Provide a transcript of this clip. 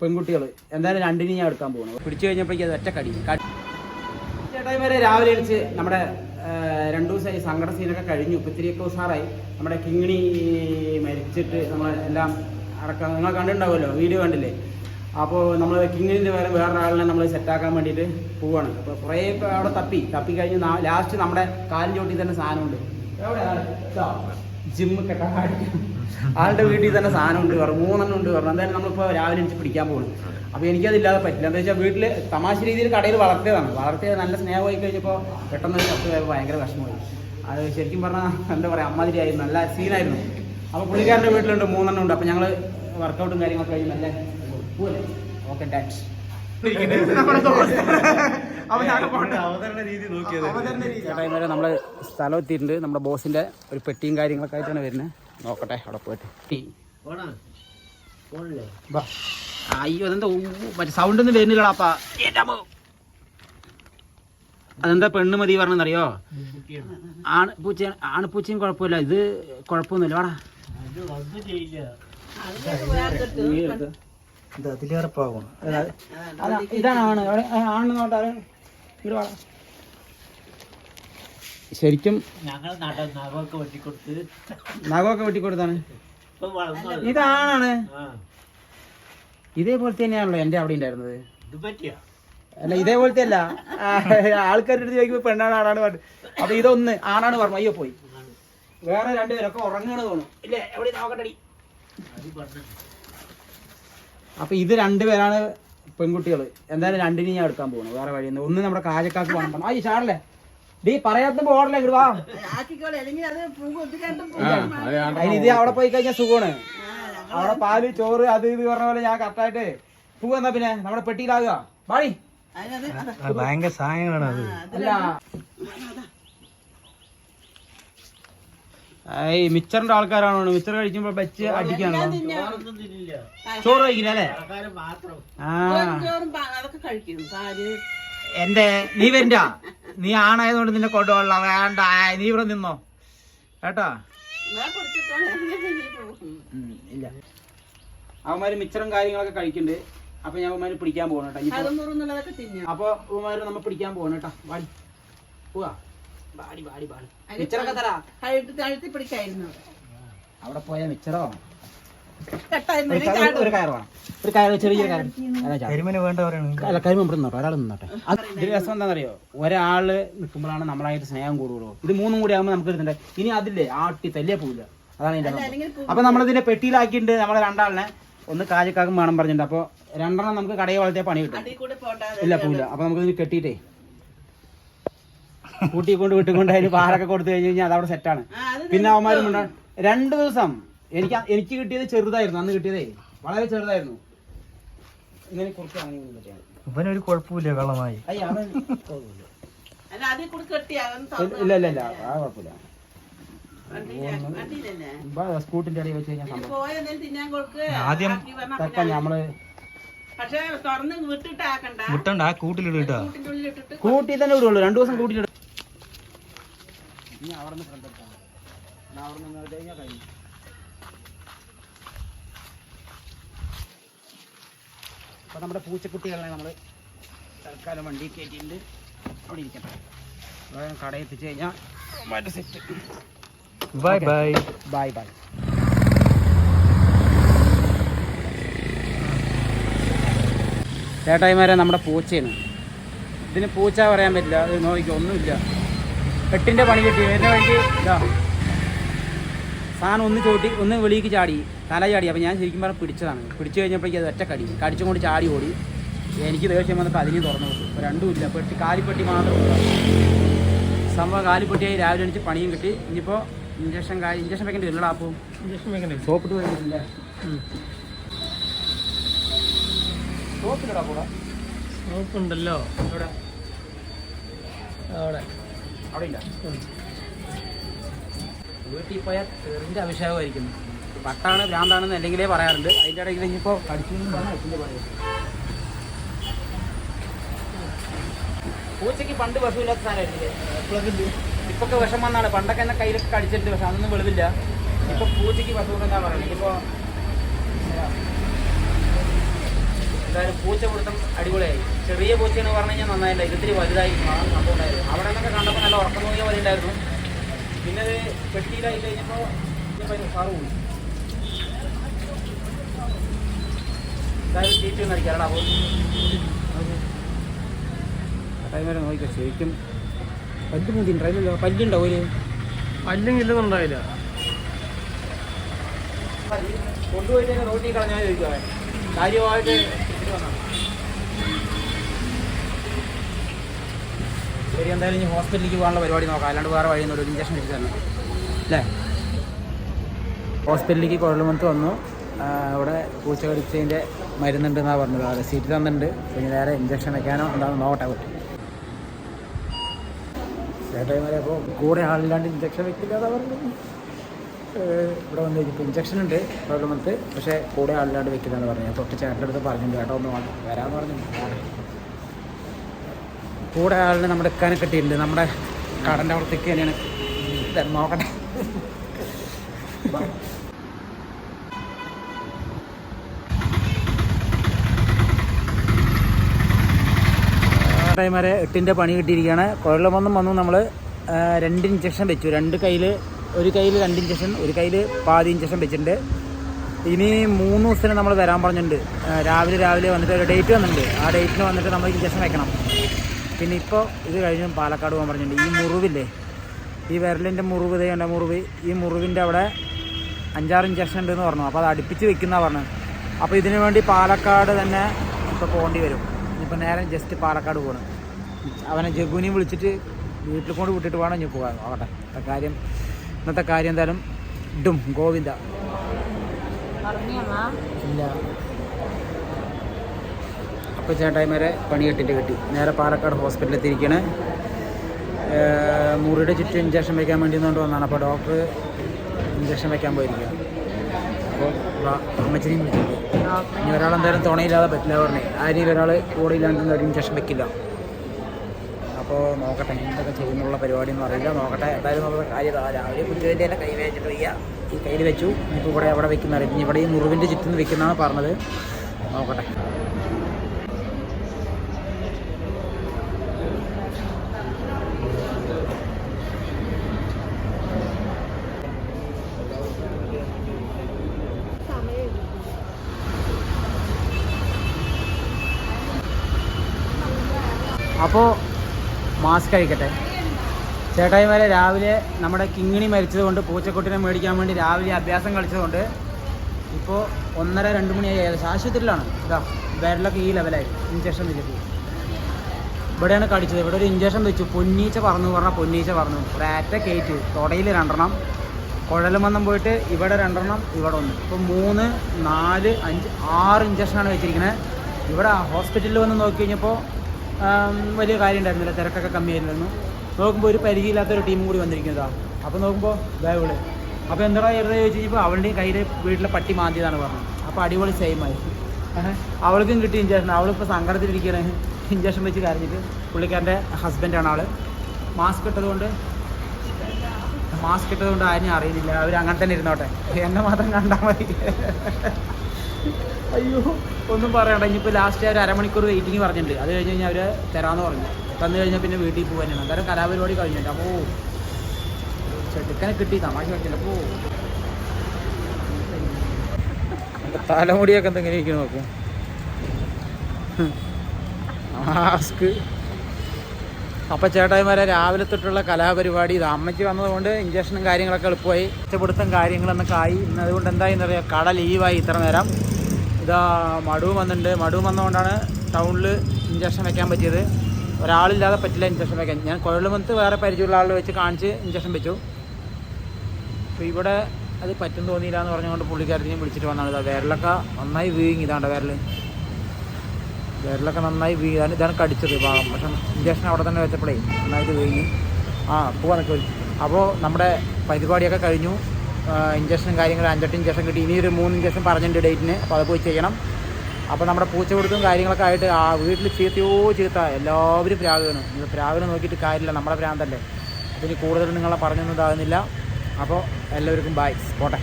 പെൺകുട്ടികൾ എന്തായാലും രണ്ടിനും ഞാൻ എടുക്കാൻ പോകുന്നത് പിടിച്ചു കഴിഞ്ഞപ്പോഴേക്കും അത് ഒറ്റ കടി ചേട്ടായി വരെ രാവിലെ എണിച്ച് നമ്മുടെ രണ്ടു ദിവസമായി സങ്കട സീനൊക്കെ കഴിഞ്ഞു. ഇപ്പം ഇത്തിരിയൊക്കെ ഉഷാറായി. നമ്മുടെ കിങ്ങിണി മരിച്ചിട്ട് നമ്മൾ എല്ലാം അടക്കം നിങ്ങൾ കണ്ടിട്ടുണ്ടാവുമല്ലോ? വീഡിയോ കണ്ടില്ലേ? അപ്പോൾ നമ്മൾ കിങ്ങിണിന്റെ വേറെ വേറൊരാളിനെ നമ്മൾ സെറ്റാക്കാൻ വേണ്ടിയിട്ട് പോവാണ്. അപ്പോൾ കുറേ അവിടെ തപ്പി. തപ്പി കഴിഞ്ഞ് ലാസ്റ്റ് നമ്മുടെ കാലിന്റെ ചോട്ടിൽ തന്നെ സാധനമുണ്ട്. ജിമ്മൊക്കെ ആളുടെ വീട്ടിൽ തന്നെ സാധനം ഉണ്ട് പറഞ്ഞു മൂന്നെണ്ണം ഉണ്ട് പറഞ്ഞു. എന്തായാലും നമ്മളിപ്പോൾ രാവിലെ എനിക്ക് പിടിക്കാൻ പോകുന്നു അപ്പോൾ എനിക്കതില്ലാതെ പറ്റില്ല. എന്താ വെച്ചാൽ വീട്ടിൽ തമാശ രീതിയിൽ കടയിൽ വളർത്തിയതാണ്. വളർത്തിയത് നല്ല സ്നേഹമായി കഴിഞ്ഞപ്പോൾ പെട്ടെന്ന് കുറച്ച് ഭയങ്കര വിഷമമായി. അത് ശരിക്കും പറഞ്ഞാൽ എന്താ പറയുക അമ്മാതിരിയായിരുന്നു. നല്ല സീനായിരുന്നു. അപ്പോൾ പുള്ളിക്കാരന്റെ വീട്ടിലുണ്ട് മൂന്നെണ്ണം ഉണ്ട്. അപ്പോൾ ഞങ്ങൾ വർക്കൗട്ടും കാര്യങ്ങളൊക്കെ കഴിഞ്ഞ് നല്ല ഓക്കെ ഡാറ്റ് അവതരണ രീതി നോക്കിയത്. ചേട്ടായിമാരെ നമ്മൾ സ്ഥലം എത്തിയിട്ടുണ്ട്. നമ്മുടെ ബോസിന്റെ ഒരു പെട്ടിയും കാര്യങ്ങളൊക്കെ ആയിട്ടാണ് വരുന്നത്. നോക്കട്ടെ അവിടെ പോയിട്ട്. അയ്യോ അതെന്താ മറ്റേ സൗണ്ട് ഒന്നും വരുന്നില്ലടാപ്പാ അതെന്താ പെണ്ണ് മതി പറഞ്ഞറിയോ ആണ് പൂച്ച ആണ് പൂച്ചയും കുഴപ്പമില്ല. ഇത് കുഴപ്പമൊന്നുമില്ല. വാടാ. ഇതാണ് ആണ് ആണെന്ന് നോട്ടാ ഇങ്ങട് വാടാ. ശരിക്കും ഞങ്ങൾ നഖമൊക്കെ വെട്ടിക്കൊടുത്ത് നഖമൊക്കെ വെട്ടിക്കൊടുത്താണ്. ഇതാണാണ് ആ. ഇതേപോലത്തെ തന്നെയാണല്ലോ എന്റെ അവിടെ ഉണ്ടായിരുന്നത്. അല്ല ഇതേപോലത്തെ അല്ല. ആൾക്കാരുടെ അടുത്ത് ചോദിക്കുമ്പോ പെണ്ണാണ് ആണാണ് പറഞ്ഞു അപ്പൊ ഇതൊന്ന് ആണാണ് പറഞ്ഞു അയ്യോ പോയി. വേറെ രണ്ടുപേരൊക്കെ ഉറങ്ങണ തോന്നുന്നു. ഇല്ലേ എവിടെ നോക്കട്ടടി. അപ്പൊ ഇത് രണ്ടുപേരാണ് പെൺകുട്ടികൾ എന്തായാലും രണ്ടിനും ഞാൻ എടുക്കാൻ പോകുന്നു വേറെ വഴിയൊന്നും ഒന്ന് നമ്മുടെ കാജക്കാക്ക് വേണം ആ അയ്യോ ചാടല്ലേ? ഡീ പറയാത്ത ഓടല ഇങ്ങോട്ട് വാ. അതിന് ഇത് അവിടെ പോയി കഴിഞ്ഞാൽ സുഖമാണ്. അവിടെ പാൽ ചോറ് അത് ഇത് പറഞ്ഞ പോലെ ഞാൻ കറക്റ്റായിട്ട് എന്നാ പിന്നെ നമ്മുടെ പെട്ടിയിലാകുക. വാടി ഭയങ്കര സഹായങ്ങളാണ് അത്. അല്ല. ഈ മിച്ചറിന്റെ ആൾക്കാരാണോ? മിച്ചർ കഴിക്കുമ്പോ വെച്ച് അടിക്കാണോ? ചോറ് കഴിക്കില്ല അല്ലേ? ആ. എന്റെ നീ വരണ്ട. നീ ആണായതുകൊണ്ട് നിന്നെ കൊണ്ടുപോകല വേണ്ട. നീ ഇവിടെ നിന്നോ. കേട്ടോ? ഇല്ല. അവന്മാര് മിച്ചറും കാര്യങ്ങളൊക്കെ കഴിക്കണ്ട്. അപ്പൊ ഞാൻ അവന്മാര് പിടിക്കാൻ പോകണം കേട്ടോ. അപ്പൊ അവന്മാര് നമ്മ പിടിക്കാൻ പോകണം കേട്ടോ. വാടി. പോവാ. ബാടി ബാടി ബാടി മിച്ചറൊക്കെ തരാ. അവിടെ പോയ മിച്ചറോ? ഒരു കയർ വേണം. ഒരു ചെറിയൊരു ചാ. കരിമന വേണ്ട അല്ല ഇവിടെ നിന്നോട്ടെ ഒരാൾ നിന്നോട്ടെ. ഇതിൽ രസം എന്താണെന്നറിയോ? ഒരാൾ നിൽക്കുമ്പോഴാണ് നമ്മളായിട്ട് സ്നേഹം കൂടുള്ളൂ. ഇത് മൂന്നും കൂടി ആകുമ്പോൾ നമുക്ക് ഇരുന്നുണ്ട് ഇനി അതില്ലേ? ആട്ടി തല്ലേ പോവില്ല. അതാണ് ഇതിന്റെ അപ്പൊ നമ്മളിതിന്റെ പെട്ടിയിലാക്കിയിട്ടുണ്ട്. നമ്മളെ രണ്ടാളിനെ ഒന്ന് കാജക്കാക്കും വേണം പറഞ്ഞിട്ടുണ്ട്. അപ്പൊ രണ്ടെണ്ണം നമുക്ക് കടയിൽ വളർത്തിയ പണി കിട്ടും. ഇല്ല പോവില്ല. അപ്പൊ നമുക്ക് ഇതിന് കെട്ടിയിട്ടേ. കൂട്ടിക്കൊണ്ട് വിട്ടുകൊണ്ട് അതിന് പാറൊക്കെ കൊടുത്തു കഴിഞ്ഞ് കഴിഞ്ഞാൽ അതവിടെ സെറ്റാണ് പിന്നെ അവന്മാരും രണ്ടു ദിവസം എനിക്ക് എനിക്ക് കിട്ടിയത് ചെറുതായിരുന്നു. അന്ന് കിട്ടിയതേ. വളരെ ചെറുതായിരുന്നു. ഇങ്ങനെ കുറച്ച് അങ്ങനെ പറ്റിയാണ്. ഇവനൊരു കുഴപ്പമില്ല വെള്ളമായി അയ്യ, അവൻ അല്ല അതിൽ കൂടെ കെട്ടി അവൻ ഇല്ല ഇല്ല ഇല്ല. ആ കുഴപ്പമില്ല. സ്കൂട്ടിന്റെ ഇടയിൽ വെച്ച് കഴിഞ്ഞാൽ ആദ്യം തക്ക നമ്മൾ വിട്ടണ്ട ആ കൂട്ടിലിട് കൂട്ടിന്റെ ഉള്ളിൽ ഇട്ടിട്ട് കൂട്ടി തന്നെ വിടുള്ളൂ. രണ്ടു ദിവസം കൂട്ടിയിട്ട് ഇനി അവിടെ നിന്ന് ഫ്രണ്ട് എടുത്താൽ അവിടെ നിന്ന് കഴിഞ്ഞാൽ കഴിഞ്ഞു അപ്പൊ നമ്മുടെ പൂച്ചക്കുട്ടികളെ നമ്മൾ തൽക്കാലം വണ്ടി കയറ്റിയിട്ടുണ്ട്. അവിടെ ഇരിക്കട്ടെ അതായത് കടയിൽ എത്തിച്ചു കഴിഞ്ഞാൽ മറ്റേ set bye bye bye bye ചേട്ടായിമാരെ നമ്മുടെ പൂച്ചയാണ്. ഇതിന് പൂച്ച പറയാൻ പറ്റില്ല. അത് നോക്കിക്കോ ഒന്നുമില്ല. എട്ടിന്റെ പണി കിട്ടി. ഇതിന് വേണ്ടി ഇതാ. സാധനം ഒന്ന് ചോട്ടി ഒന്ന് വെളിയിൽ ചാടി തല ചാടി. അപ്പോൾ ഞാൻ ശരിക്കും പറഞ്ഞാൽ പിടിച്ചതാണ്. പിടിച്ചു കഴിഞ്ഞപ്പോഴേക്കും അത് ഒറ്റക്കടി കടിച്ചും കൊണ്ട് ചാടി ഓടി. എനിക്ക് ദേഷ്യം വന്നപ്പോൾ അതിന് തുറന്നു കൊടുത്തു. രണ്ടുമില്ല പെട്ടി കാലിപ്പെട്ടി മാത്രം. സംഭവം കാലിപ്പെട്ടിയായി രാവിലെ എണിച്ച് പണിയും കിട്ടി. ഇനിയിപ്പോൾ ഇഞ്ചക്ഷൻ ഇഞ്ചക്ഷൻ വെക്കേണ്ടി? വരില്ലടാ അപ്പോൾ സോപ്പിട്ട് കഴിഞ്ഞിട്ടില്ല സോപ്പില്ലടാ കൂടെ. ഉണ്ടല്ലോ. അവിടെ. അവിടെ ഇല്ല വീട്ടിൽ പോയാൽ തെറിന്റെ അഭിഷേകമായിരിക്കും. പട്ടാണ് ഭ്രാന്താണെന്ന് അല്ലെങ്കിലേ പറയാറുണ്ട്. അതിന്റെ ഇടയിൽ ഇനിയിപ്പോൾ കടിച്ചു എന്ന് പറഞ്ഞാൽ അച്ഛന്റെ പറയും പൂച്ചയ്ക്ക് പണ്ട് വിഷമില്ലാത്ത സാധനമായിരുന്നില്ലേ ഇപ്പൊക്കെ വിഷം വന്നാണ്. പണ്ടൊക്കെ എന്നെ കയ്യിലൊക്കെ കടിച്ചിട്ടുണ്ട്. പക്ഷെ അതൊന്നും വെളിവില്ല. ഇപ്പൊ പൂച്ചയ്ക്ക് വിഷം എന്നാ പറയുന്നത് ഇപ്പൊ എന്തായാലും പൂച്ച പിടുത്തം അടിപൊളിയായി. ചെറിയ പൂച്ചയെന്ന് പറഞ്ഞു കഴിഞ്ഞാൽ നന്നായില്ല. ഇതിരി വലുതായി. സംഭവം ഉണ്ടായിരുന്നു അവിടെ നിന്നൊക്കെ കണ്ടപ്പോൾ നല്ല ഉറക്കം തോന്നിയ പോലെ ഉണ്ടായിരുന്നു. പിന്നെ അത് പെട്ടിയിലായി കഴിഞ്ഞപ്പോൾ സാറ് പോയി. തീറ്റ ഒന്ന് അടിക്കാറടാ അപ്പോൾ ടൈം വരെ നോക്കിക്കോ ശരിക്കും പല്ല് മുടി ഉണ്ടായില്ലല്ലോ പല്ലുണ്ടോ ഒരു അല്ലെങ്കിൽ ഇല്ലെന്നുണ്ടായില്ല കൊണ്ടുപോയിട്ട് റോട്ടിൽ കളഞ്ഞാൽ ചോദിക്കുക കാര്യമായിട്ട് ഇട്ടിട്ട് ശരി എന്തായാലും ഇനി ഹോസ്പിറ്റലിലേക്ക് പോകാനുള്ള പരിപാടി നോക്കാം. അല്ലാണ്ട് വേറെ വഴിയൊന്നും ഒരു ഇഞ്ചക്ഷൻ അടിച്ചു തന്നെ അല്ലേ? ഹോസ്പിറ്റലിലേക്ക് കുഴൽമത്ത് വന്നു. അവിടെ പൂച്ച കടിച്ചതിന്റെ മരുന്നുണ്ടെന്നാണ് പറഞ്ഞത്. ആ റെസീറ്റ് തന്നിട്ടുണ്ട്. പിന്നെ വേറെ ഇഞ്ചക്ഷൻ വെക്കാനോ എന്താണെന്ന് നോക്കട്ടെ പറ്റും ചേട്ടായിമാരെ അപ്പോൾ കൂടെ ആളില്ലാണ്ട് ഇഞ്ചക്ഷൻ വെക്കില്ല എന്നാ പറഞ്ഞത്. ഇവിടെ വന്ന് കഴിഞ്ഞപ്പോൾ ഇഞ്ചക്ഷൻ ഉണ്ട് കുഴൽമത്ത് പക്ഷേ കൂടെ ആളില്ലാണ്ട് വെക്കില്ല എന്ന് പറഞ്ഞു തൊട്ട് ചേട്ടന്റെ അടുത്ത് പറഞ്ഞിട്ടുണ്ട്. ചേട്ടാ ഒന്ന് വരാമെന്ന് പറഞ്ഞു കൂടെ ആളിന് നമ്മുടെ ഇക്കാനെ കിട്ടിയിട്ടുണ്ട്. നമ്മുടെ കടന്റെ അവിടത്തേക്ക് തന്നെയാണ്. നോക്കട്ടെ. ടൈമരെ എട്ടിന്റെ പണി കിട്ടിയിരിക്കുകയാണ്. കുഴലമൊന്നും വന്നു നമ്മൾ രണ്ട് ഇഞ്ചക്ഷൻ വെച്ചു. രണ്ട് കയ്യിൽ ഒരു കയ്യിൽ രണ്ട് ഇഞ്ചക്ഷൻ ഒരു കയ്യിൽ പാതി ഇഞ്ചക്ഷൻ വെച്ചിട്ടുണ്ട്. ഇനി മൂന്ന് ദിവസത്തിന് നമ്മൾ വരാൻ പറഞ്ഞിട്ടുണ്ട്. രാവിലെ രാവിലെ വന്നിട്ട് ഒരു ഡേറ്റ് വന്നിട്ടുണ്ട്. ആ ഡേറ്റിന് വന്നിട്ട് നമ്മൾ ഇഞ്ചക്ഷൻ വെക്കണം. പിന്നെ ഇപ്പോൾ ഇത് കഴിഞ്ഞ് പാലക്കാട് പോകാൻ പറഞ്ഞിട്ടുണ്ട്. ഈ മുറിവില്ലേ? ഈ വിരലിന്റെ മുറിവ് ഇതേ ഉണ്ട് മുറിവ്. ഈ മുറിവിന്റെ അവിടെ അഞ്ചാറ് ഇഞ്ചക്ഷൻ ഉണ്ടെന്ന് പറഞ്ഞു. അപ്പോൾ അത് അടുപ്പിച്ച് വെക്കുന്ന പറഞ്ഞത്. അപ്പോൾ ഇതിനു വേണ്ടി പാലക്കാട് തന്നെ ഇപ്പോൾ പോകേണ്ടി വരും. ഇപ്പോൾ നേരെ ജസ്റ്റ് പാലക്കാട് പോകണം. അവനെ ജഗുനി വിളിച്ചിട്ട് വീട്ടിൽ കൊണ്ട് വിട്ടിട്ട് വേണം ഇനി പോകാൻ. ആവട്ടെ. കാര്യം ഇന്നത്തെ കാര്യം എന്തായാലും ഇടും. ഗോവിന്ദ. ഇല്ല. അപ്പോൾ ചേട്ടായിമാരെ പണി കെട്ടിട്ട് കിട്ടി. നേരെ പാലക്കാട് ഹോസ്പിറ്റലിൽ എത്തിയിരിക്കണേ മുറിയുടെ ചുറ്റും ഇഞ്ചക്ഷൻ വയ്ക്കാൻ വേണ്ടി കൊണ്ട് വന്നതാണ് അപ്പോൾ ഡോക്ടർ ഇഞ്ചക്ഷൻ വയ്ക്കാൻ പോയിരിക്കുക അപ്പോൾ അമ്മച്ചിനെയും വിളിച്ചിട്ടുണ്ട് ഇനി ഒരാൾ എന്തായാലും തുണയില്ലാതെ പറ്റില്ല പറഞ്ഞേ. ആരെയും ഒരാൾ കൂടെ ഇല്ലാണ്ട് ഒരു ഇഞ്ചക്ഷൻ വെക്കില്ല. അപ്പോൾ നോക്കട്ടെ എന്തൊക്കെ ചെയ്യുന്നുള്ള പരിപാടി എന്ന് അറിയില്ല. നോക്കട്ടെ എന്തായാലും നമ്മുടെ കാര്യം. രാവിലെ കുഞ്ഞിന്റെ തന്നെ കൈ വെച്ചിട്ട് വയ്യ. ഈ കയ്യിൽ വെച്ചു. ഇപ്പോൾ ഇവിടെ എവിടെ വെക്കുന്ന ഇനി ഇവിടെ ഈ മുറിവിന്റെ ചുറ്റും വെക്കുന്നതാണ് പറഞ്ഞത്. നോക്കട്ടെ. അപ്പോൾ മാസ്ക് കഴിക്കട്ടെ ചേട്ടായിമാരെ രാവിലെ നമ്മുടെ കിങ്ങിണി മരിച്ചതുകൊണ്ട് പൂച്ചക്കുട്ടിനെ മേടിക്കാൻ വേണ്ടി രാവിലെ അഭ്യാസം കളിച്ചതുകൊണ്ട് ഇപ്പോൾ ഒന്നര രണ്ട് മണിയായി ഏകദേശം. ആശുപത്രിയിലാണ്. ഇതാ വിരലൊക്കെ ഈ ലെവലായി ഇഞ്ചക്ഷൻ വെച്ചിട്ട്. ഇവിടെയാണ് കടിച്ചത്. ഇവിടെ ഒരു ഇഞ്ചക്ഷൻ വെച്ചു. പൊന്നീച്ച പറഞ്ഞു പറഞ്ഞാൽ പൊന്നീച്ച പറഞ്ഞു ഒരാറ്റ കയറ്റി. തുടയിൽ രണ്ടെണ്ണം. കുഴലുമന്നം പോയിട്ട് ഇവിടെ രണ്ടെണ്ണം ഇവിടെ ഒന്ന്. ഇപ്പോൾ മൂന്ന് നാല് അഞ്ച് ആറ് ഇഞ്ചക്ഷനാണ് വെച്ചിരിക്കുന്നത് ഇവിടെ ഹോസ്പിറ്റലിൽ വന്ന് നോക്കി കഴിഞ്ഞപ്പോൾ വലിയ കാര്യം ഉണ്ടായിരുന്നില്ല തിരക്കൊക്കെ കമ്മിയായിരുന്നു. നോക്കുമ്പോൾ ഒരു പരിചയമില്ലാത്തൊരു ടീം കൂടി വന്നിരിക്കുന്നതാണ് അപ്പോൾ നോക്കുമ്പോൾ ബാഗുകൾ അപ്പോൾ എന്താ എവിടെ ചോദിച്ചു കഴിഞ്ഞപ്പോൾ അവളുടെയും കയ്യിൽ വീട്ടിലെ പട്ടി മാന്തിയതാണ് പറഞ്ഞത്. അപ്പോൾ അടിപൊളി സെയിമായി അവൾക്കും കിട്ടി ഇഞ്ചക്ഷൻ അവളിപ്പോൾ സങ്കടത്തിലിരിക്കുകയാണ് ഇഞ്ചക്ഷൻ വെച്ച് കരഞ്ഞിട്ട് പുള്ളിക്കാരന്റെ ഹസ്ബൻഡാണ് ആൾ മാസ്ക് ഇട്ടതുകൊണ്ട് മാസ്ക് ഇട്ടതുകൊണ്ട് ആരും അറിയുന്നില്ല. അവർ അങ്ങനെ തന്നെ ഇരുന്നോട്ടെ. എന്നെ മാത്രം കണ്ടാൽ മതി. അയ്യോ ഒന്നും പറയണ്ട. ഇനിയിപ്പോൾ ലാസ്റ്റ് ഒരു അരമണിക്കൂർ വെയിറ്റിംഗ് പറഞ്ഞിട്ടുണ്ട്. അത് കഴിഞ്ഞ് കഴിഞ്ഞാൽ അവർ തരാമെന്ന് പറഞ്ഞു. തന്നു കഴിഞ്ഞാൽ പിന്നെ വീട്ടിൽ പോകാനാണ് അന്നേരം കലാപരിപാടി കഴിഞ്ഞിട്ട്. അപ്പോൾ ചെടുക്കനെ കിട്ടി. തമാശ കളിച്ചില്ല അപ്പോൾ തലമുടിയൊക്കെ എന്തെങ്കിലും ഇരിക്കുന്നു നോക്കും. മാസ്ക് അപ്പം ചേട്ടായിമാരെ രാവിലെ തൊട്ടുള്ള കലാപരിപാടി. ഇത് അമ്മയ്ക്ക് വന്നതുകൊണ്ട് ഇഞ്ചക്ഷനും കാര്യങ്ങളൊക്കെ എളുപ്പമായി. ഒറ്റപ്പെടുത്തം കാര്യങ്ങളെന്നൊക്കെ ആയി. ഇന്ന് അതുകൊണ്ട് എന്തായെന്നറിയാം കട ലീവായി ഇത്ര നേരം. ഇതാ മടുവും വന്നിട്ടുണ്ട്. മടുവും വന്നതുകൊണ്ടാണ് ടൗണിൽ ഇഞ്ചക്ഷൻ വെക്കാൻ പറ്റിയത്. ഒരാളില്ലാതെ പറ്റില്ല ഇഞ്ചക്ഷൻ വെക്കാൻ. ഞാൻ കുഴലുമത്ത് വേറെ പരിചയമുള്ള ആളിൽ വെച്ച് കാണിച്ച് ഇഞ്ചക്ഷൻ വെച്ചു. അപ്പോൾ ഇവിടെ അത് പറ്റും തോന്നിയില്ല എന്ന് പറഞ്ഞുകൊണ്ട് പുള്ളിക്കാരത്തിനെ വിളിച്ചിട്ട് വന്നാണ്. ഇതാ വിരലൊക്കെ നന്നായി വീങ്ങി ഇതാണ്ട് വിരൽ വിരലൊക്കെ നന്നായി വീങ്ങി ഇതാണ് കടിച്ചത് ഭാഗം. പക്ഷെ ഇഞ്ചക്ഷൻ അവിടെ തന്നെ വെച്ചപ്പോഴേ നന്നായിട്ട് വീങ്ങി ആ പോവാനൊക്കെ അപ്പോൾ നമ്മുടെ പരിപാടിയൊക്കെ കഴിഞ്ഞു. ഇഞ്ചക്ഷൻ കാര്യങ്ങൾ അഞ്ചെട്ട് ഇഞ്ചക്ഷൻ കിട്ടി. ഇനി ഒരു മൂന്ന് ഇഞ്ചക്ഷൻ പറഞ്ഞിട്ടുണ്ട് ഡേറ്റിന് അപ്പോൾ അത് പോയി ചെയ്യണം. അപ്പോൾ നമ്മുടെ പൂച്ച കൊടുത്തും കാര്യങ്ങളൊക്കെ ആയിട്ട് ആ വീട്ടിൽ ചീത്തയോ ചീത്ത എല്ലാവരും പ്രാഗാണ്. ഇത് പ്രാഗിനെ നോക്കിയിട്ട് കാര്യമില്ല. നമ്മുടെ പ്രാന്തല്ലേ. ഇനി കൂടുതൽ നിങ്ങളെ പറഞ്ഞൊന്നും ഇതാകുന്നില്ല. അപ്പോൾ എല്ലാവർക്കും ബൈ പോട്ടെ.